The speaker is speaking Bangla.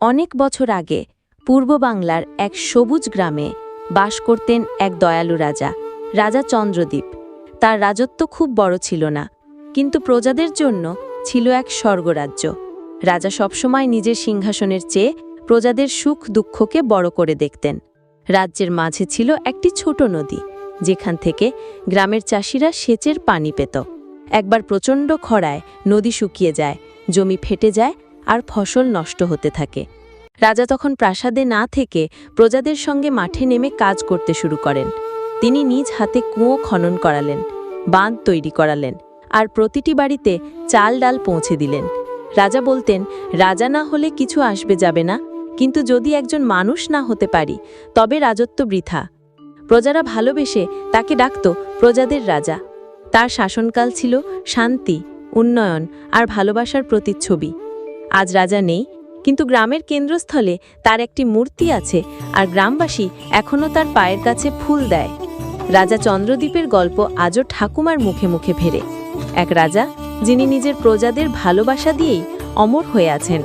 অনেক বছর আগে পূর্ব বাংলার এক সবুজ গ্রামে বাস করতেন এক দয়ালু রাজা রাজা চন্দ্রদ্বীপ। তার রাজত্ব খুব বড় ছিল না, কিন্তু প্রজাদের জন্য ছিল এক স্বর্গরাজ্য। রাজা সবসময় নিজের সিংহাসনের চেয়ে প্রজাদের সুখ দুঃখকে বড় করে দেখতেন। রাজ্যের মাঝে ছিল একটি ছোট নদী, যেখান থেকে গ্রামের চাষিরা সেচের পানি পেত। একবার প্রচণ্ড খরায় নদী শুকিয়ে যায়, জমি ফেটে যায় আর ফসল নষ্ট হতে থাকে। রাজা তখন প্রাসাদে না থেকে প্রজাদের সঙ্গে মাঠে নেমে কাজ করতে শুরু করেন। তিনি নিজ হাতে কুঁয়ো খনন করালেন, বাঁধ তৈরি করালেন আর প্রতিটি বাড়িতে চাল ডাল পৌঁছে দিলেন। রাজা বলতেন, রাজা না হলে কিছু আসবে যাবে না, কিন্তু যদি একজন মানুষ না হতে পারি, তবে রাজত্ব বৃথা। প্রজারা ভালোবেসে তাকে ডাকত প্রজাদের রাজা। তার শাসনকাল ছিল শান্তি, উন্নয়ন আর ভালোবাসার প্রতিচ্ছবি। আজ রাজা নেই, কিন্তু গ্রামের কেন্দ্রস্থলে তার একটি মূর্তি আছে আর গ্রামবাসী এখনও তার পায়ের কাছে ফুল দেয়। রাজা চন্দ্রদ্বীপের গল্প আজও ঠাকুমার মুখে মুখে ফেরে। এক রাজা, যিনি নিজের প্রজাদের ভালোবাসা দিয়েই অমর হয়ে আছেন।